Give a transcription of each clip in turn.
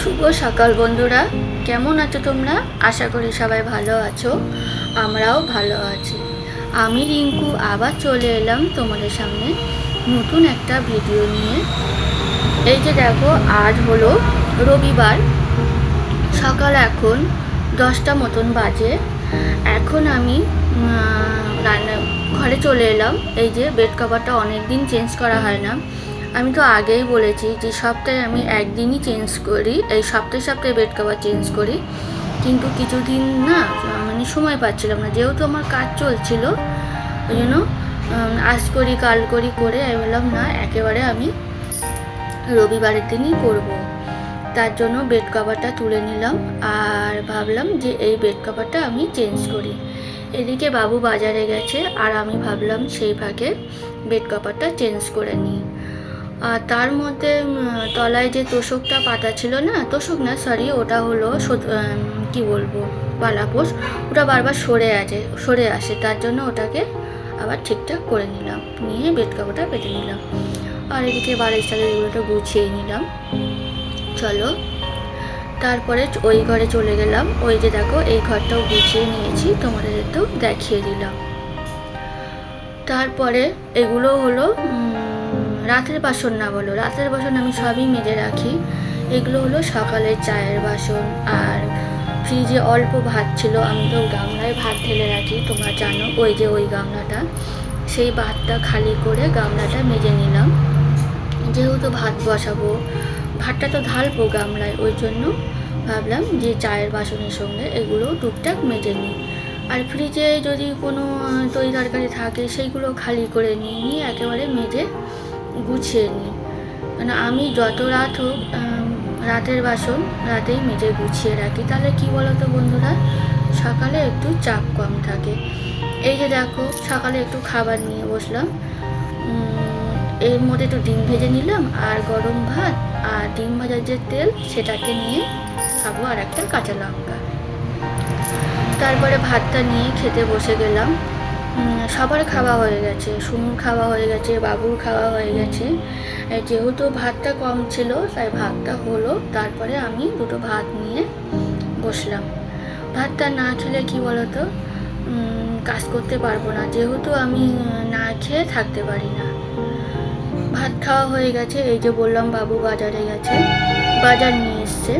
শুভ সকাল বন্ধুরা। কেমন আছো তোমরা? আশা করি সবাই ভালো আছো। আমরাও ভালো আছি। আমি রিঙ্কু, আবার চলে এলাম তোমাদের সামনে নতুন একটা ভিডিও নিয়ে। এই যে দেখো, আজ হলো রবিবার। সকাল এখন দশটা মতন বাজে। এখন আমি রান্না, ঘরে চলে এলাম। এই যে বেড কভারটা অনেক দিন চেঞ্জ করা হয় না। আমি তো আগেই বলেছি যে সপ্তাহে আমি একদিনই চেঞ্জ করি, এই সপ্তাহে সপ্তাহে বেড কভার চেঞ্জ করি। কিন্তু কিছুদিন না মানে সময় পাচ্ছিলাম না, যেহেতু আমার কাজ চলছিল, ওই জন্য আজ করি, কাল করি করে আমি বললাম, না, একেবারে আমি রবিবারের দিনই করব। তার জন্য বেড কভারটা তুলে নিলাম আর ভাবলাম যে এই বেড কভারটা আমি চেঞ্জ করি। এদিকে বাবু বাজারে গেছে আর আমি ভাবলাম সেই ভাগে বেড কভারটা চেঞ্জ করে নিই। আর তার মধ্যে তলায় যে তোষকটা পাতা ছিল না, তোষক না সরি ওটা হলো কি বলব পালাপোষ ওটা বারবার সরে আছে, সরে আসে, তার জন্য ওটাকে আবার ঠিকঠাক করে নিলাম, নিয়ে বেড কভারটা পেতে নিলাম। আর এদিকে বাড়ির সাথে এগুলোটা গুছিয়ে নিলাম। চলো, তারপরে ওই ঘরে চলে গেলাম, ওই যে দেখো, এই ঘরটাও গুছিয়ে নিয়েছি তোমাদের একটু দেখিয়ে দিলাম। তারপরে এগুলো হলো রাতের বাসন না বলো, রাতের বাসন আমি সবই মেজে রাখি। এগুলো হলো সকালের চায়ের বাসন আর ফ্রিজে অল্প ভাত ছিল, আমি তো গামলায় ভাত ঢেলে রাখি, তোমরা জানো ওই যে ওই গামলাটা। সেই ভাতটা খালি করে গামলাটা মেজে নিলাম। যেহেতু ভাত বসাবো, ভাতটা তো ঢালবো গামলায়, ওই জন্য ভাবলাম যে চায়ের বাসনের সঙ্গে এগুলো টুকটাক মেজে নিই। আর ফ্রিজে যদি কোনো তরি তরকারি থাকে, সেইগুলো খালি করে নিই নিয়ে একেবারে মেজে গুছিয়ে নিই মানে আমি যত রাত হোক রাতের বাসন রাতেই মেজে গুছিয়ে রাখি। তাহলে কি বলো তো বন্ধুরা? সকালে একটু চাপ কম থাকে। এই যে দেখো, সকালে একটু খাবার নিয়ে বসলাম। এর মধ্যে একটু ডিম ভেজে নিলাম আর গরম ভাত আর ডিম ভাজার যে তেল, সেটাকে নিয়ে খাব আর একটা কাঁচা লঙ্কা। তারপরে ভাতটা নিয়ে খেতে বসে গেলাম। সবার খাওয়া হয়ে গেছে, সুমুর খাওয়া হয়ে গেছে, বাবুর খাওয়া হয়ে গেছে। যেহেতু ভাতটা কম ছিল, তাই ভাতটা হলো। তারপরে আমি দুটো ভাত নিয়ে বসলাম। ভাতটা না খেলে কি বলতো? কাজ করতে পারব না। যেহেতু আমি না খেয়ে থাকতে পারি না। ভাত খাওয়া হয়ে গেছে। এই যে বললাম, বাবু বাজারে গেছে। বাজার নিয়ে এসছে।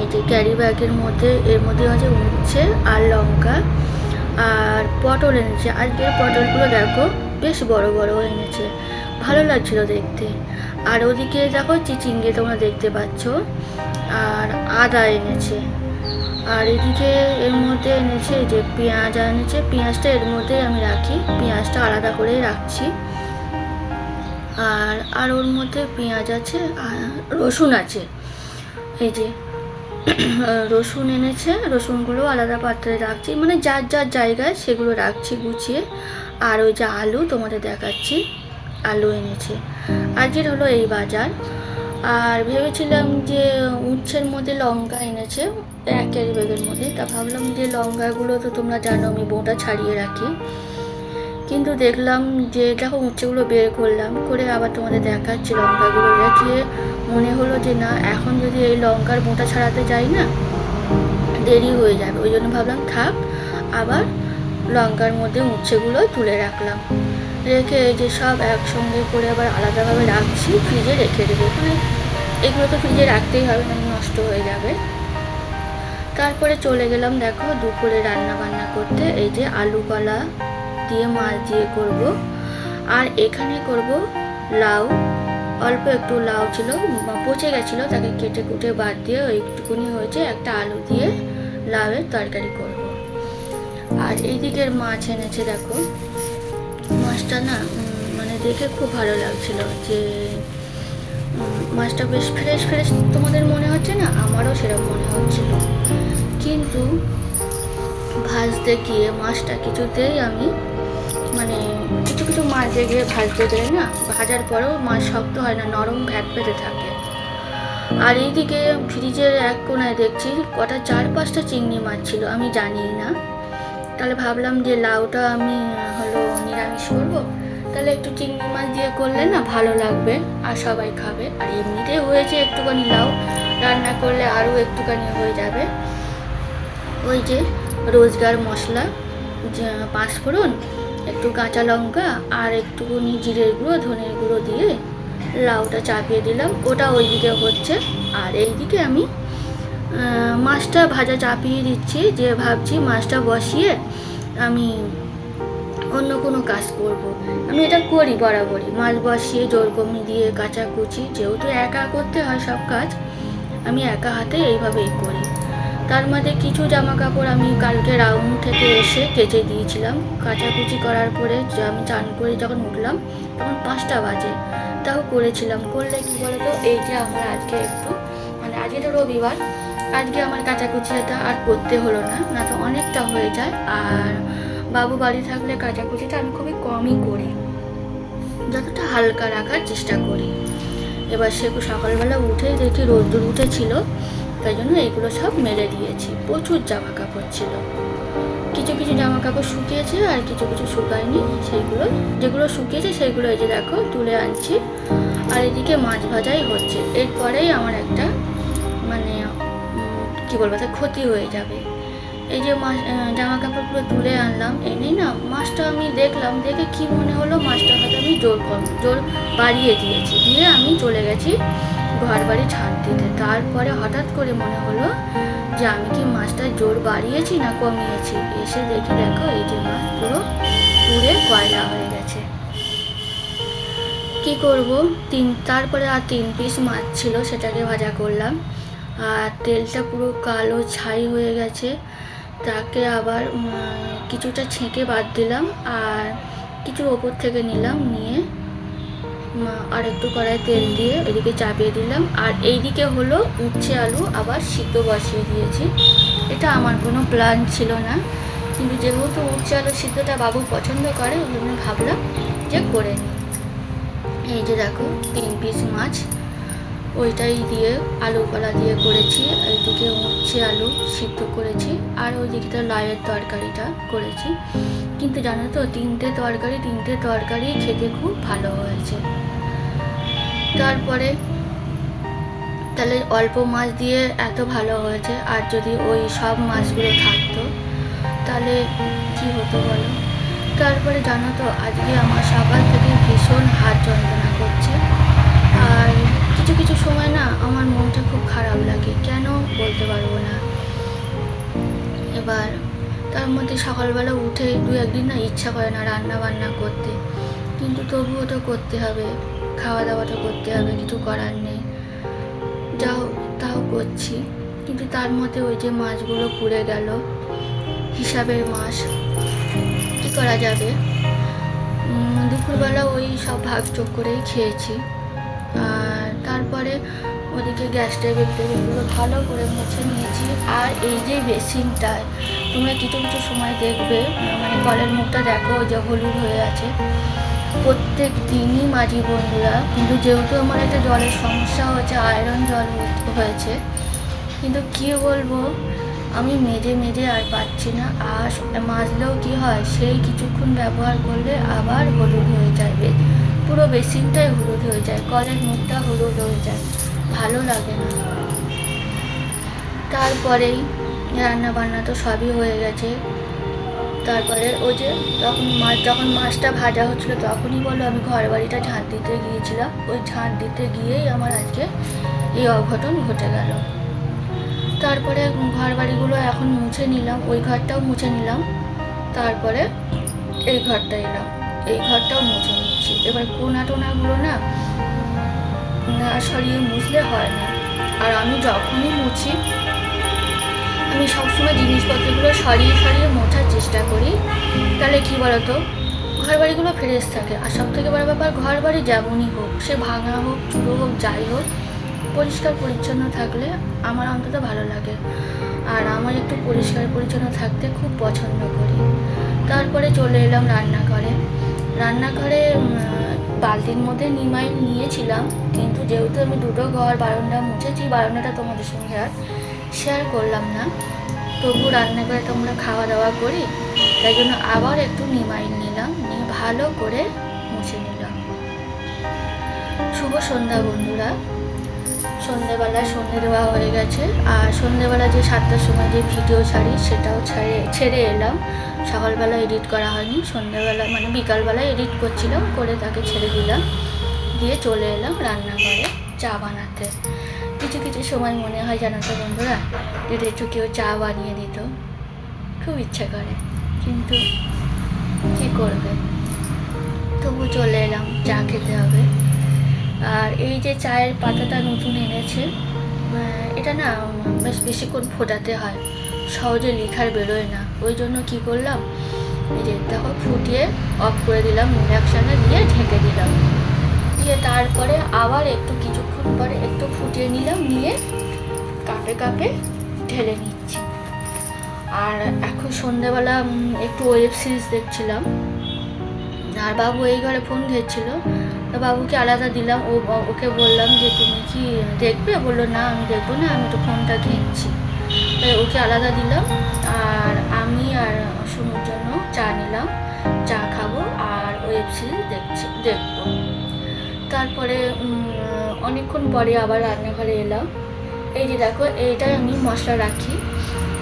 এই যে ক্যারি ব্যাগের মধ্যে, এর মধ্যে আছে উচ্ছে আর লঙ্কা। আর পটল এনেছে। আজকের পটলগুলো দেখো, বেশ বড় বড় এনেছে। ভালো লাগছিল দেখতে। আর ওদিকে দেখো চিচিঙ্গে তোমরা দেখতে পাচ্ছ। আর আদা এনেছে। আর এদিকে এর মধ্যে এনেছে যে পেঁয়াজ এনেছে। পেঁয়াজটা এর মধ্যেই আমি রাখি। পেঁয়াজটা আলাদা করেই রাখছি। আর আর ওর মধ্যে পেঁয়াজ আছে, আর রসুন আছে। এই যে রসুন এনেছে, রসুনগুলো আলাদা পাত্রে রাখছি মানে যার যার জায়গায় সেগুলো রাখছি গুছিয়ে। আর ওই যে আলু তোমাদের দেখাচ্ছি, আলু এনেছে। আজকের হলো এই বাজার। আর ভেবেছিলাম যে উচ্ছের মধ্যে লঙ্কা এনেছে এক ক্যারি ব্যাগের মধ্যে। তা ভাবলাম যে লঙ্কাগুলো তো তোমরা জানো, আমি বোঁটা ছাড়িয়ে রাখি। কিন্তু দেখলাম যে দেখো উচ্ছেগুলো বের করলাম, করে আবার তোমাদের দেখাচ্ছি লঙ্কাগুলো। রেখে মনে হলো যে না, এখন যদি এই লঙ্কার বোঁটা ছাড়াতে যাই না, দেরি হয়ে যাবে। ওই জন্য ভাবলাম থাক, আবার লঙ্কার মধ্যে উচ্ছেগুলো তুলে রাখলাম। রেখে এই যে সব একসঙ্গে করে আবার আলাদাভাবে রাখছি, ফ্রিজে রেখে দেবো। মানে এগুলো তো ফ্রিজে রাখতেই হবে না নষ্ট হয়ে যাবে। তারপরে চলে গেলাম দেখো দুপুরে রান্না বান্না করতে, এই যে আলু কলা দিয়ে মাছ দিয়ে করব। আর এখানে করব লাউ। অল্প একটু লাউ ছিল পচে গেছিল, তাকে কেটে কুটে বাদ দিয়ে ওই একটুকুনি হয়েছে, একটা আলু দিয়ে লাউয়ের তরকারি করব। আর এই দিকের মাছ এনেছে দেখো। মাছটা না মানে দেখে খুব ভালো লাগছিল যে মাছটা বেশ ফ্রেশ ফ্রেশ তোমাদের মনে হচ্ছে না? আমারও সেরকম মনে হচ্ছিল। কিন্তু ভাজতে গিয়ে মাছটা কিছুতেই আমি কিছু গিয়ে ভাজতে দেয় না ভাজার পরেও মাছ শক্ত হয় না, নরম ভ্যাট পেতে থাকে। আর এইদিকে ফ্রিজের এক কোনায় দেখছি কটা চার পাঁচটা চিংড়ি মাছ ছিল, আমি জানি না। তাহলে ভাবলাম যে লাউটা আমি, হলো নিরামিষ করব। তাহলে একটু চিংড়ি মাছ দিয়ে করলে না ভালো লাগবে, আর সবাই খাবে। আর এমনিতেই হয়েছে একটুখানি লাউ, রান্না করলে আরও একটুখানি হয়ে যাবে। ওই যে রোজগার মশলা পাঁচফোড়ন একটু কাঁচা লঙ্কা আর একটুখানি জিরের গুঁড়ো, ধনের গুঁড়ো দিয়ে লাউটা চাপিয়ে দিলাম। ওটা ওইদিকে হচ্ছে। আর এইদিকে আমি মাছটা ভাজা চাপিয়ে দিচ্ছি। যে ভাবছি মাছটা বসিয়ে আমি অন্য কোনো কাজ করব। আমি এটা করি বরাবরই। মাছ বসিয়ে জোর কমি দিয়ে, কাঁচা কুচি, যেহেতু একা করতে হয় সব কাজ, আমি একা হাতে এইভাবেই করি। তার মধ্যে কিছু জামা কাপড় আমি কালকে রাউন্ড থেকে এসে কেচে দিয়েছিলাম। কাচাকুচি করার পরে আমি চান করে যখন উঠলাম, তখন পাঁচটা বাজে। তাও করেছিলাম। করলে কি বলতো? এই যে আমার আজকে একটু মানে আজকে তো রবিবার, আজকে আমার কাচাকুচিটা আর করতে হলো না না তো অনেকটা হয়ে যায়। আর বাবু বাড়ি থাকলে কাচাকুচিটা আমি খুবই কমই করি। যতটা হালকা রাখার চেষ্টা করি। এবার সে সকালবেলা উঠে দেখি রোদ্দুর উঠেছিল। তাই জন্য এইগুলো সব মেলে দিয়েছি। প্রচুর জামা কাপড় ছিল। কিছু কিছু জামা কাপড় শুকিয়েছে আর কিছু কিছু শুকায়নি। সেইগুলো, যেগুলো শুকিয়েছে সেইগুলো এই যে দেখো, তুলে আনছি। আর এদিকে মাছ ভাজাই হচ্ছে। এরপরেই আমার একটা মানে কি বলব তা ক্ষতি হয়ে যাবে। এই যে মাছ জামা কাপড়গুলো তুলে আনলাম, এনেই না, মাছটা আমি দেখলাম, দেখে কি মনে হলো, মাছটা হয়তো আমি জোর কম, জোর বাড়িয়ে দিয়েছি। দিয়ে আমি চলে গেছি ঘর বাড়ি ঝাঁট দিতে। তারপরে হঠাৎ করে মনে হলো যে আমি কি মাছটা জোর বাড়িয়েছি না কমিয়েছি? এসে দেখি দেখো এই যে মাছ পুরো পুড়ে কয়লা হয়ে গেছে। কি করব? তিন, তারপরে আর তিন পিস মাছ ছিল, সেটাকে ভাজা করলাম। আর তেলটা পুরো কালো ছাই হয়ে গেছে। তাকে আবার কিছুটা ছেঁকে বাদ দিলাম আর কিছু ওপর থেকে নিলাম, নিয়ে আর একটু কড়াই তেল দিয়ে এদিকে চাপিয়ে দিলাম। আর এইদিকে হলো উচ্ছে আলু, আবার সিদ্ধ বসিয়ে দিয়েছি। এটা আমার কোনো প্ল্যান ছিল না। কিন্তু যেহেতু উচ্ছে আলু সিদ্ধটা বাবু পছন্দ করে, ওই জন্য ভাবলাম যে করে নিই। এই যে দেখো, তিন পিস মাছ। ওইটাই দিয়ে আলু কলা দিয়ে করেছি, এইদিকে উচ্ছে আলু সিদ্ধ করেছি, আর ওই দিকটা লাইয়ের তরকারিটা করেছি। কিন্তু জানো তো, তিনটে তরকারি তিনটে তরকারি খেতে খুব ভালো হয়েছে। তারপরে তাহলে অল্প মাছ দিয়ে এত ভালো হয়েছে, আর যদি ওই সব মাছগুলো থাকতো, তাহলে কি হতো বলো? তারপরে জানো তো, আজকে আমার সকাল থেকে ভীষণ হাত যন্ত্রণা করছে। কিছু কিছু সময় না আমার মনটা খুব খারাপ লাগে। কেন বলতে পারব না? এবার তার মধ্যে সকালবেলা উঠে দু একদিন না ইচ্ছা করে না রান্না বান্না করতে। কিন্তু তবুও তো করতে হবে খাওয়া দাওয়া তো করতে হবে, কিছু করার নেই। যাও তাও করছি। কিন্তু তার মধ্যে ওই যে মাছগুলো পুড়ে গেল, হিসাবের মাছ কী করা যাবে? দুপুরবেলা ওই সব ভাগ চোখ করেই খেয়েছি। আর তারপরে ওদিকে গ্যাসটা টেবিলগুলো ভালো করে মুছে নিয়েছি। আর এই যে বেসিনটায় তোমরা কিছু কিছু সময় দেখবে মানে কলের মুখটা দেখো যে হলুদ হয়ে আছে। প্রত্যেক দিনই মাঝি বন্ধুরা কিন্তু যেহেতু আমার একটা জলের সমস্যা হয়েছে আয়রন জল হয়েছে, কিন্তু কি বলব, আমি মেজে মেজে আর পাচ্ছি না। আর মাজলেও কি হয়, সেই কিছুক্ষণ ব্যবহার করলে আবার হলুদ হয়ে যাবে। পুরো বেসিনটাই হলুদ হয়ে যায়, কলের মুখটা হলুদ হয়ে যায়, ভালো লাগে না। তারপরেই রান্না বান্না তো সবই হয়ে গেছে। তারপরে ওই যে তখন মাছ যখন মাছটা ভাজা হচ্ছিল তখনই বলো আমি ঘর বাড়িটা ঝাঁট দিতে গিয়েছিলাম। ওই ঝাঁট দিতে গিয়েই আমার আজকে এই অঘটন ঘটে গেল। তারপরে ঘর বাড়িগুলো এখন মুছে নিলাম, ওই ঘরটাও মুছে নিলাম। তারপরে এই ঘরটা এলাম। এই ঘরটাও মুছে নিচ্ছি এবার কোনা টোনাগুলো না না সরিয়ে মুছলে হয় না। আর আমি যখনই মুছি, আমি সবসময় জিনিসপত্রগুলো সরিয়ে সরিয়ে মোছার চেষ্টা করি। তাহলে কি বলতো? ঘর বাড়িগুলো ফ্রেশ থাকে। আর সব থেকে বড় ব্যাপার ঘর বাড়ি যেমনই হোক, সে ভাঙা হোক চুরো হোক, যাই হোক, পরিষ্কার পরিচ্ছন্ন থাকলে আমার অন্তত ভালো লাগে। আর আমার একটু পরিষ্কার পরিচ্ছন্ন থাকতে খুব পছন্দ করি। তারপরে চলে এলাম রান্নাঘরে। রান্নাঘরে বালতির মধ্যে নিমাই নিয়েছিলাম, কিন্তু যেহেতু আমি দুটো ঘর বারান্দা মুছেছি, বারান্দাটা তোমাদের সঙ্গে আর শেয়ার করলাম না। তবু রান্নাঘরে তোমরা খাওয়া দাওয়া করি, তাই জন্য আবার একটু নিমাইন নিলাম, নিয়ে ভালো করে মুছে নিলাম। শুভ সন্ধ্যা বন্ধুরা। সন্ধেবেলা সন্ধে দেওয়া হয়ে গেছে, আর সন্ধেবেলা যে সাতটার সময় যে ভিডিও ছাড়ি, সেটাও ছেড়ে ছেড়ে এলাম। সকালবেলা এডিট করা হয়নি, সন্ধ্যাবেলা মানে বিকালবেলা এডিট করছিলাম, করে তাকে ছেড়ে দিলাম। দিয়ে চলে এলাম রান্নাঘরে চা বানাতে। কিছু কিছু সময় মনে হয় জানো তো বন্ধুরা যদি একটু কেউ চা বানিয়ে দিত। খুব ইচ্ছা করে, কিন্তু কী করবে? তবু চলে এলাম, চা খেতে হবে। আর এই যে চায়ের পাতাটা নতুন এনেছে এটা না বেশ বেশিক্ষণ ফোটাতে হয়। সহজে লিখার বেরোয় না। ওই জন্য কি করলাম? এই যে দেখো, ফুটিয়ে অফ করে দিলাম ইন্ডাকশানে দিয়ে ঢেকে দিলাম। দিয়ে তারপরে আবার একটু কিছুক্ষণ পরে একটু ফুটিয়ে নিলাম, নিয়ে কাপে কাপে ঢেলে নিচ্ছি। আর এখন সন্ধ্যাবেলা একটু ওয়েব সিরিজ দেখছিলাম। আর বাবু এই ঘরে ফোন ধরছিল তো বাবুকে আলাদা দিলাম। ও ওকে বললাম যে, তুমি কি দেখবে? বলল, না, আমি দেখব না, আমি তো ফোনটা তাই ওকে আলাদা দিলাম, আর আমি আর সুমুর জন্য চা নিলাম, চা খাব আর ওয়েব সিরিজ দেখছি, দেখব। তারপরে অনেকক্ষণ পরে আবার রান্নাঘরে এলাম। এই যে দেখো, এইটাই আমি মশলা রাখি,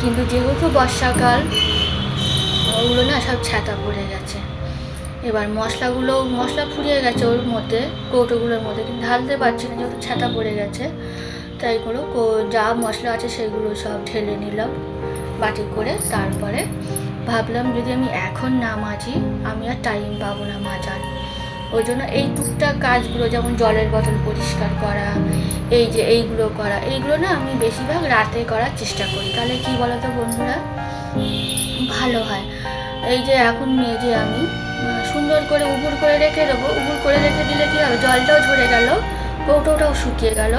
কিন্তু যেহেতু বর্ষাকাল, ওগুলো না সব ছাতা পড়ে গেছে। এবার মশলাগুলো, মশলা ফুরিয়ে গেছে ওর মধ্যে, কৌটোগুলোর মধ্যে, কিন্তু ঢালতে পারছি না যেহেতু ছাতা পড়ে গেছে। তাই এগুলো কো- যা মশলা আছে সেগুলো সব ঢেলে নিলাম বাটি করে। তারপরে ভাবলাম যদি আমি এখন না মাজি, আমি আর টাইম পাবো না মাজার। ওই জন্য এই টুকটাক কাজগুলো যেমন জলের বোতল পরিষ্কার করা, এই যে এইগুলো করা, এইগুলো না আমি বেশিরভাগ রাতে করার চেষ্টা করি। তাহলে কি বলতো বন্ধুরা? ভালো হয়। এই যে এখন মেজে আমি সুন্দর করে উবুর করে রেখে দেবো। উবুর করে রেখে দিলে কি হবে? জলটাও ঝরে গেল, কৌটোটাও শুকিয়ে গেল।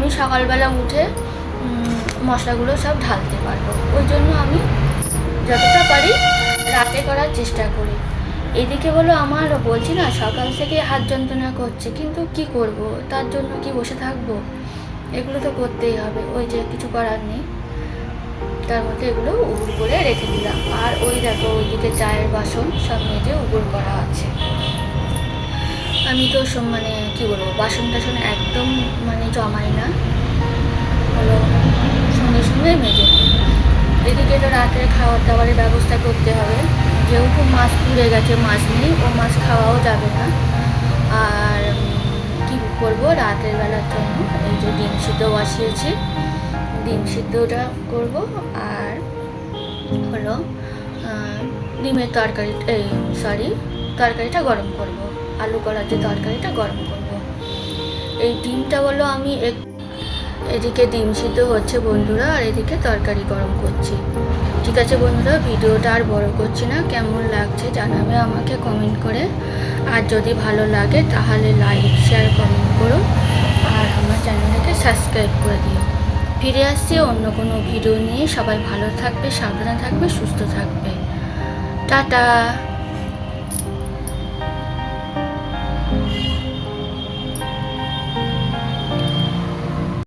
আমি সকালবেলা উঠে মশলাগুলো সব ঢালতে পারব। ওই জন্য আমি যতটা পারি রাতে করার চেষ্টা করি। এদিকে বলো, আমার বলছি না, সকাল থেকে হাত যন্ত্রণা করছে, কিন্তু কি করব? তার জন্য কি বসে থাকব? এগুলো তো করতেই হবে, ওই যে কিছু করার নেই। তার মধ্যে এগুলো উগুর করে রেখে দিলাম। আর ওই দেখো, ওইদিকে চায়ের বাসন সব মেজে উগুর করা আছে। আমি তো সব মানে কি বলব বাসন টাসন একদম মানে জমাই না। হলো সঙ্গে সঙ্গে মেজে এদিকে তো রাতের খাবার দাবারের ব্যবস্থা করতে হবে। যেহেতু মাছ পুড়ে গেছে, মাছ নেই, ও মাছ খাওয়াও যাবে না। আর কি করব, রাতের বেলার জন্য এই যে ডিম সিদ্ধ বসিয়েছি। ডিম সিদ্ধটা করব আর হলো ডিমের তরকারি, এই সরি তরকারিটা গরম করব। আলু করার যে তরকারিটা গরম করব। এই ডিমটা বলো আমি এদিকে ডিম সিদ্ধ হচ্ছে বন্ধুরা, আর এদিকে তরকারি গরম করছি। ঠিক আছে বন্ধুরা, ভিডিওটা আর বড় করছি না, কেমন লাগছে জানাবে আমাকে কমেন্ট করে। আর যদি ভালো লাগে তাহলে লাইক শেয়ার কমেন্ট করো। আর আমার চ্যানেলটাকে সাবস্ক্রাইব করে দিও। ফিরে আসছি অন্য কোনো ভিডিও নিয়ে। সবাই ভালো থাকবে, সাবধানে থাকবে, সুস্থ থাকবে। টাটা!